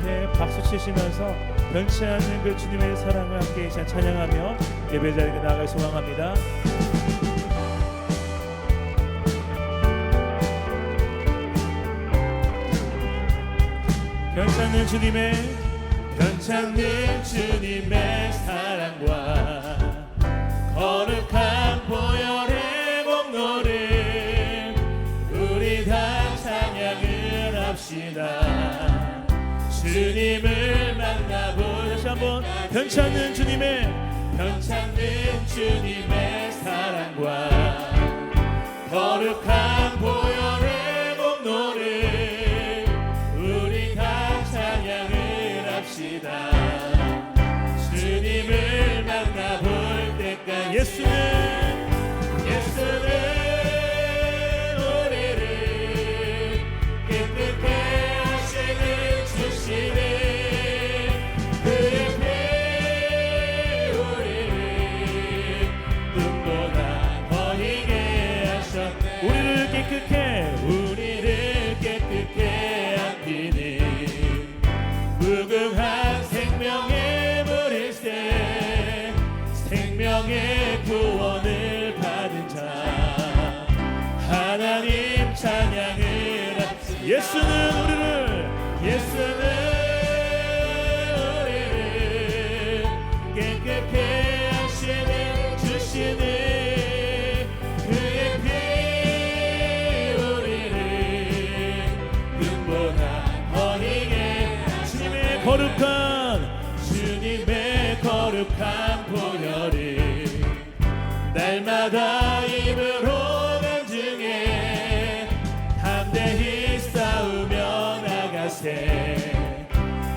앞에 박수 치시면서 변치 않는 그 주님의 사랑을 함께 찬양하며 예배 자리에 나아갈 소망합니다. 변치 않는 주님의 변찮는 주님의 사랑과 주님을 만나볼 다시 한번 변치 않는 주님의 변찮는 주님의 사랑과 거룩한 보혈의 공로를 우리 다 찬양을 합시다. 주님을 만나볼 때까지 예수는 거룩한 주님의 거룩한 보혈을 날마다 입으로 간증해 담대히 싸우며 나가세.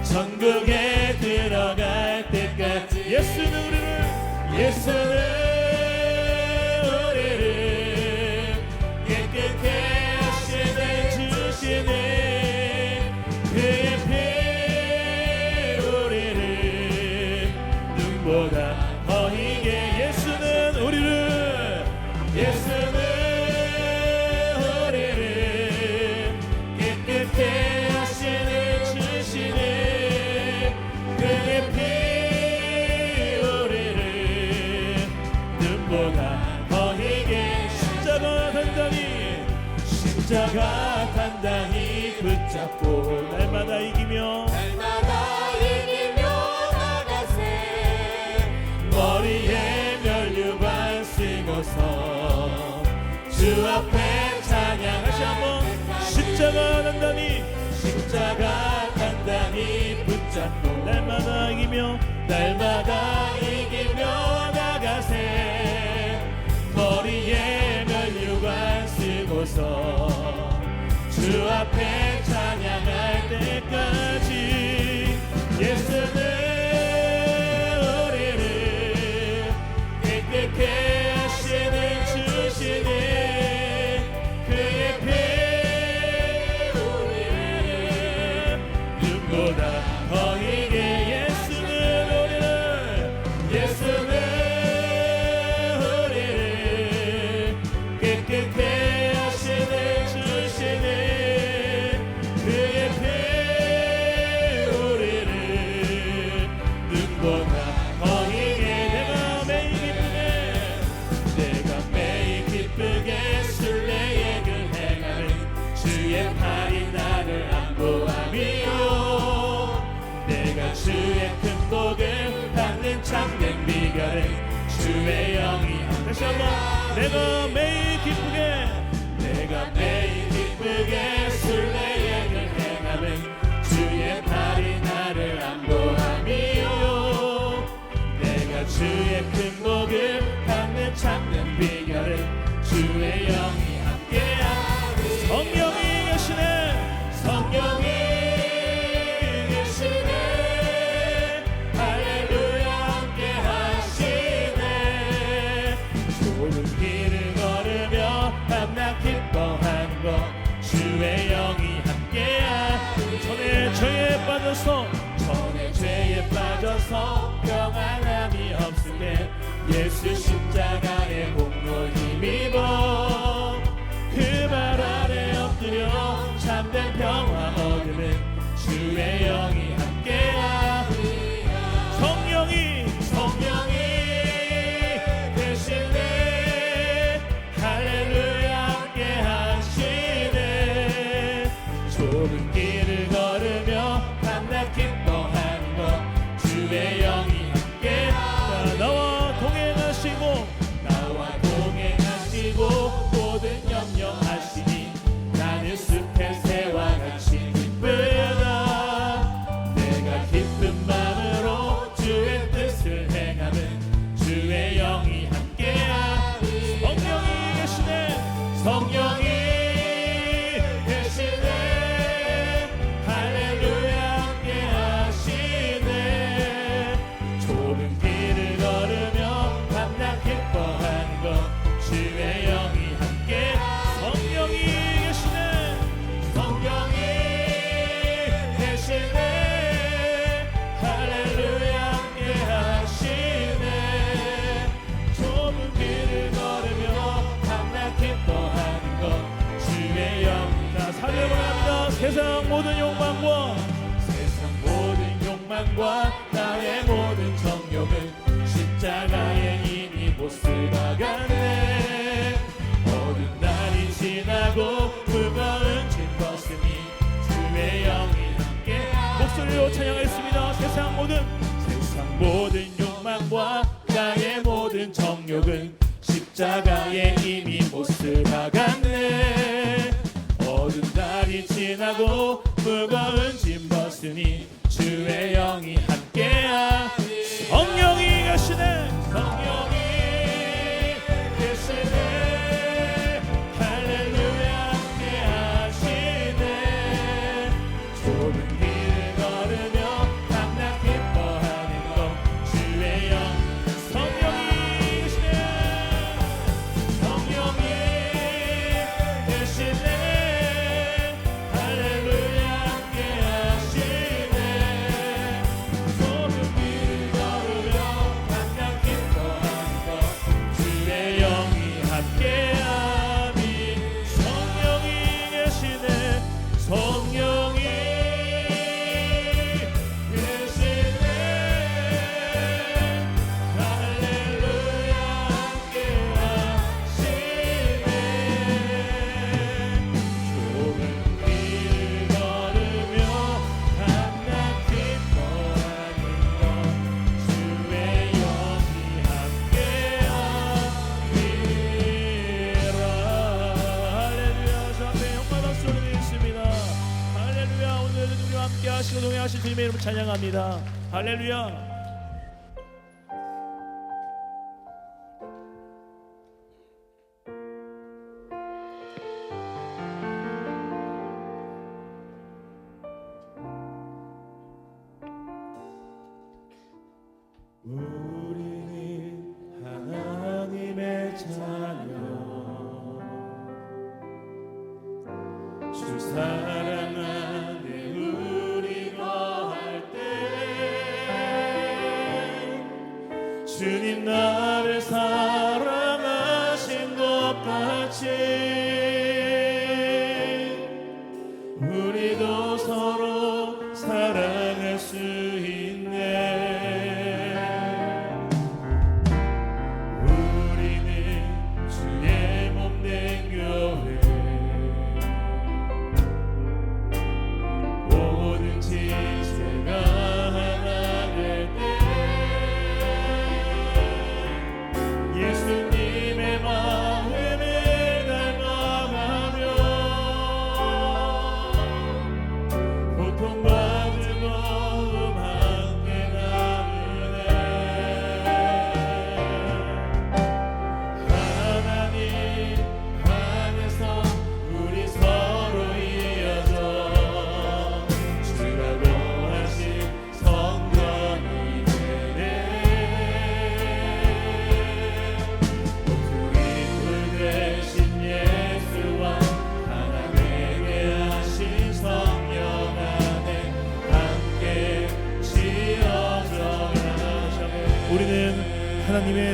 전국에 들어갈 때까지 예수는 우리를 예수는 날마다 이기며 나가세. 머리에 면류관 쓰고서 주 앞에 찬양할 때까지 주의 팔이 나를 안보함이요. 내가 주의 큰 복을 받는 참된 비결은 주의 영이 다시 한번 내가 매일 기쁘게 성령. 세상 모든 욕망과 세상 모든 욕망과 나의 모든 정욕을 십자가의 이미 못 쓸어가네. 모든 날이 지나고 무거운 짐 벗으니 주의 영이 함께 목소리로 찬양했습니다. 세상 모든 세상 모든 욕망과 나의 모든 정욕은 십자가에 이미 못 쓸어가네. 무거운 짐 벗으니 찬양하실 주님의 이름을 찬양합니다. 할렐루야. 주님 나를 사랑하신 것 같이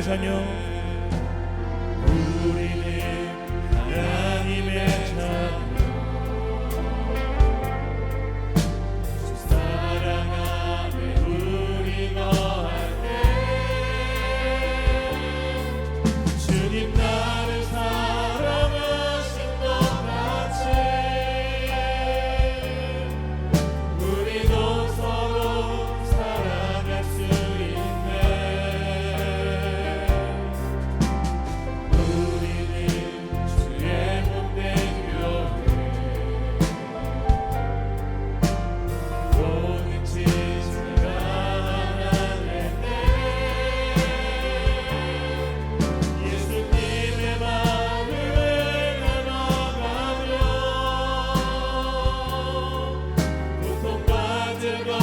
우리는 하나님의 자녀 고통